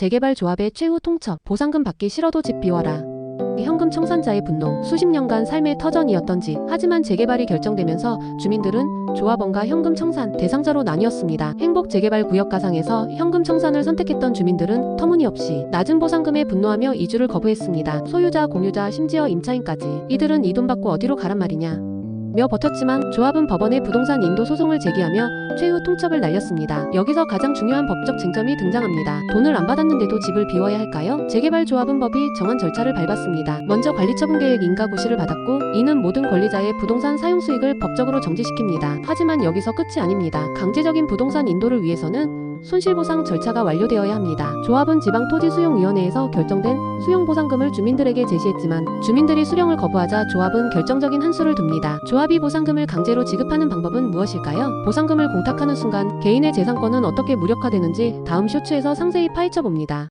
재개발 조합의 최후 통첩, 보상금 받기 싫어도 집 비워라. 현금 청산자의 분노, 수십 년간 삶의 터전이었던지, 하지만 재개발이 결정되면서 주민들은 조합원과 현금 청산 대상자로 나뉘었습니다. 행복 재개발 구역 가상에서 현금 청산을 선택했던 주민들은 터무니없이 낮은 보상금에 분노하며 이주를 거부했습니다. 소유자, 공유자, 심지어 임차인까지 이들은 이 돈 받고 어디로 가란 말이냐. 며 버텼지만 조합은 법원에 부동산 인도 소송을 제기하며 최후 통첩을 날렸습니다. 여기서 가장 중요한 법적 쟁점이 등장합니다. 돈을 안 받았는데도 집을 비워야 할까요? 재개발 조합은 법이 정한 절차를 밟았습니다. 먼저 관리처분 계획 인가 고시를 받았고 이는 모든 권리자의 부동산 사용 수익을 법적으로 정지시킵니다. 하지만 여기서 끝이 아닙니다. 강제적인 부동산 인도를 위해서는 손실보상 절차가 완료되어야 합니다. 조합은 지방토지수용위원회에서 결정된 수용보상금을 주민들에게 제시했지만 주민들이 수령을 거부하자 조합은 결정적인 한 수를 둡니다. 조합이 보상금을 강제로 지급하는 방법은 무엇일까요? 보상금을 공탁하는 순간 개인의 재산권은 어떻게 무력화되는지 다음 쇼츠에서 상세히 파헤쳐 봅니다.